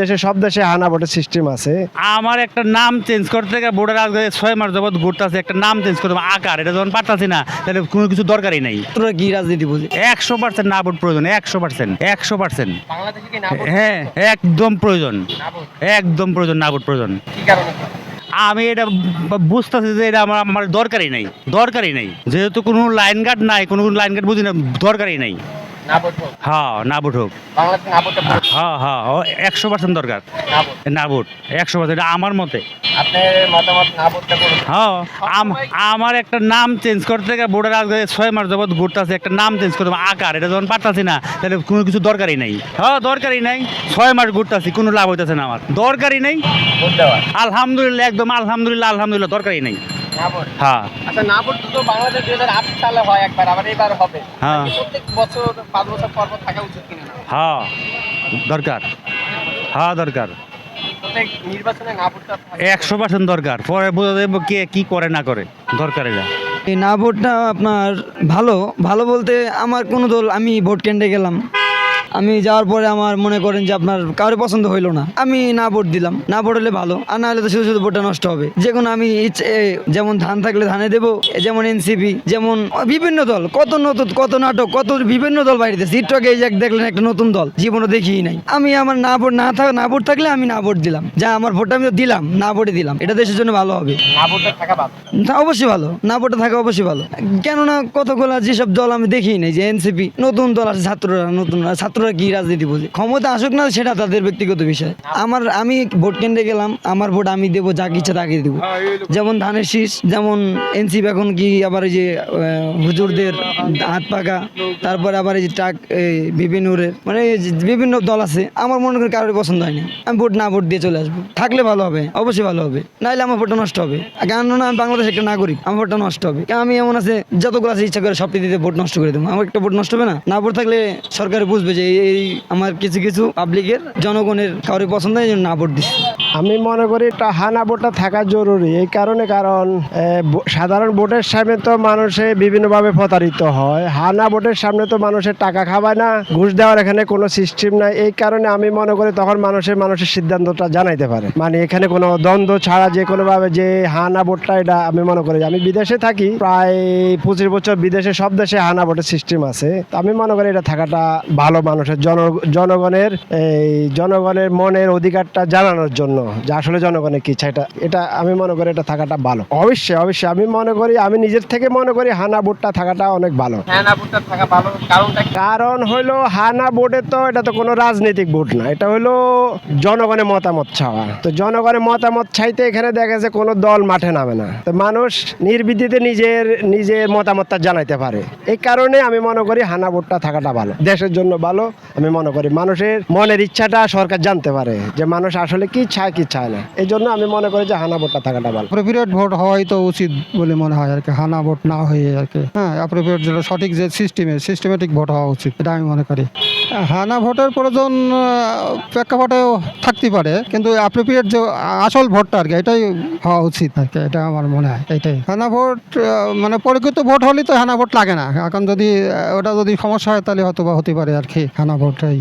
দেশে সব দেশে হানা ভোটের সিস্টেম আছে। আমার একটা নাম চেঞ্জ করতে গেলে বোর্ডের আজকে ছয় মাস যাবৎ ঘুরতেছে একটা নাম চেঞ্জ করতে আকার এটা যখন পারতাছি না তাহলে কোনো কিছু দরকারই নাই। তোরা কি রাজনীতি বুঝি? একশো পার্সেন্ট না ভোট প্রয়োজন একশো পার্সেন্ট একশো পার্সেন্ট হ্যাঁ একদম প্রয়োজন। একদম প্রয়োজন না ভোট প্রয়োজন। আমি এটা বুঝতেছি যে এটা আমার আমার দরকারই নাই দরকারই নাই। যেহেতু কোনো লাইন গার্ড নাই কোনো কোনো লাইন গার্ড বুঝি না দরকারই নাই। হ্যাঁ না ভোট হোক হ্যাঁ হ্যাঁ একশো পার্সেন্ট দরকার। না ভোট একশো পার্সেন্ট এটা আমার মতে। হ্যাঁ আম- আমার একটা নাম চেঞ্জ করতে বোর্ডের আজকে ছয় মাস যাবৎ ঘুরতেছে একটা নাম চেঞ্জ করতে আকার এটা যখন পারতাছি না তাহলে কোনো কিছু দরকারই নাই। হ্যাঁ দরকারই নাই ছয় মাস ঘুরতেছি কোনো লাভ হইতেছে না আমার। দরকারই নাই। আলহামদুলিল্লাহ একদম আলহামদুলিল্লাহ আলহামদুলিল্লাহ দরকারই নাই। হ্যাঁ। আচ্ছা না ভোট তো বাংলাদেশ দুই হাজার আট সালে হয় একবার আবার এবার হবে। হ্যাঁ। প্রত্যেক বছর পাঁচ বছর পর পর থাকা উচিত কিনা? হ্যাঁ। দরকার। হ্যাঁ দরকার। একশো পার্সেন্ট দরকার। পরে বোঝা যাবে কে কি করে না করে। দরকার এটা। এই না ভোটটা আপনার ভালো। ভালো বলতে আমার কোনো দল আমি ভোট কেন্দ্রে গেলাম। আমি যাওয়ার পরে আমার মনে করেন যে আপনার কারও পছন্দ হইল না। আমি না ভোট দিলাম না ভোট হলে ভালো। আর না হলে তো শুধু শুধু ভোটটা নষ্ট হবে। যে কোনো আমি যেমন ধান থাকলে ধানে দেবো যেমন এনসিপি যেমন বিভিন্ন দল কত নতুন কত নাটক কত বিভিন্ন দল বাইরেতে চিত্রকে এই এক দেখলেন একটা নতুন দল জীবনে দেখিই নাই। আমি আমার না ভোট না থাক না ভোট থাকলে আমি না ভোট দিলাম। যা আমার ভোটটা আমি তো দিলাম না ভোটে দিলাম। এটা দেশের জন্য ভালো হবে। না ভোটটা থাকা ভালো তা অবশ্যই ভালো। না ভোটে থাকা অবশ্যই ভালো। কেননা কতগুলো যেসব দল আমি দেখি নাই যে এনসিপি নতুন দল আছে ছাত্ররা নতুন ছাত্ররা কি রাজনীতি বোঝে? ক্ষমতা আসুক না, সেটা তাদের ব্যক্তিগত বিষয়। আমার, আমি ভোট কেন্দ্রে গেলাম, আমার ভোট আমি দেবো যাকে ইচ্ছা তাকে দেবো। যেমন ধানের শীষ, যেমন এনসিপি এখন কি আবার এই যে হুজুরদের হাত পাকা, তারপরে আবার এই যে টাক এই বিভিন্নরের মানে বিভিন্ন দল আছে, আমার মনে করি কারোর পছন্দ হয়নি। আমি ভোট না, ভোট দিয়ে চলে আসব। থাকলে ভালো হবে, অবশ্যই ভালো হবে। নাহলে আমার ভোটটা নষ্ট হবে। কেন না আমি বাংলাদেশ একটা নাগরিক, আমার ভোটটা নষ্ট হবে। আমি এমন আছে, যতগুলো আছে ইচ্ছা করে সবটি দিতে ভোট নষ্ট করে দেবো। আমার একটা ভোট নষ্ট হবে না? না ভোট থাকলে সরকার বুঝবে যে এই- আমার কিছু কিছু পাবলিকের জনগণের কারোর পছন্দ এই জন্য না ভোট দিচ্ছে আমি মনে করি এটা হানা ভোটটা থাকা জরুরি, এই কারণে কারণ সাধারণ ভোটের সামনে তো মানুষে বিভিন্নভাবে প্রতারিত হয়। হানা ভোটের সামনে তো মানুষের টাকা খাবায় না, ঘুষ দেওয়ার এখানে কোনো সিস্টেম নাই। এই কারণে আমি মনে করি তখন মানুষের মানুষের সিদ্ধান্তটা জানাইতে পারে। মানে এখানে কোনো দ্বন্দ্ব ছাড়া যে কোনোভাবে যে হানা ভোটটা এটা আমি মনে করি আমি বিদেশে থাকি, প্রায় পঁচিশ বছর বিদেশে সব দেশে হানা ভোটের সিস্টেম আছে। আমি মনে করি এটা থাকাটা ভালো মানুষের জন জনগণের এই জনগণের মনের অধিকারটা জানানোর জন্য। যে আসলে জনগণের কি চাই এটা এটা আমি মনে করি এটা থাকাটা ভালো। অবশ্যই অবশ্যই আমি মনে করি আমি নিজের থেকে মনে করি হানা ভোটটা থাকাটা অনেক ভালো? কারণ হলো হানা ভোটে তো এটা তো কোনো রাজনৈতিক ভোট না এটা হলো জনগণের মতামত চাওয়া তো জনগণের মতামত চাইতে এখানে দেখা যায় কোনো দল মাঠে নামে না। তো মানুষ নির্বিধিতে নিজের নিজের মতামতটা জানাইতে পারে। এই কারণে আমি মনে করি হানা ভোটটা থাকাটা ভালো। দেশের জন্য ভালো আমি মনে করি মানুষের মনের ইচ্ছাটা সরকার জানতে পারে যে মানুষ আসলে কি চায় কি চায় না। এই জন্য আমি মনে করি যে হানা ভোটটা থাকাটা ভালো। অ্যাপ্রোপ্রিয়েট ভোট হওয়াই তো উচিত বলে মনে হয় আর কি, হানা ভোট না হয়ে আর কি। হ্যাঁ অ্যাপ্রোপ্রিয়েট যেটা সঠিক যে সিস্টেমে সিস্টেমেটিক ভোট হওয়া উচিত, এটা আমি মনে করি। হানা ভোটের প্রয়োজন প্রেক্ষাপটেও থাকতে পারে, কিন্তু অ্যাপ্রোপ্রিয়েট যে আসল ভোটটা আর কি, এটাই হওয়া উচিত আর কি, এটা আমার মনে হয়, এটাই। হানা ভোট মানে পরিকৃত ভোট হলে তো হানা ভোট লাগে না। এখন যদি ওটা যদি সমস্যা হয় তাহলে হয়তো বা হতে পারে আর কি। হানা ভোটটাই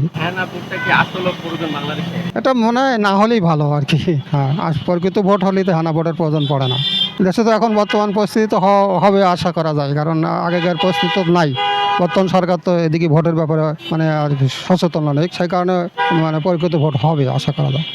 ভোটটা কি আসলে প্রয়োজন বাংলাদেশে? এটা মনে হয় না হলেই ভালো আর কি। হ্যাঁ আর প্রকৃত ভোট হলেই তো হানা ভোটের প্রয়োজন পড়ে না। দেশে তো এখন বর্তমান পরিস্থিতি তো হবে আশা করা যায় কারণ আগেকার পরিস্থিতি তো নাই। বর্তমান সরকার তো এদিকে ভোটের ব্যাপারে মানে আর সচেতন নেই সেই কারণে মানে প্রকৃত ভোট হবে আশা করা যায়।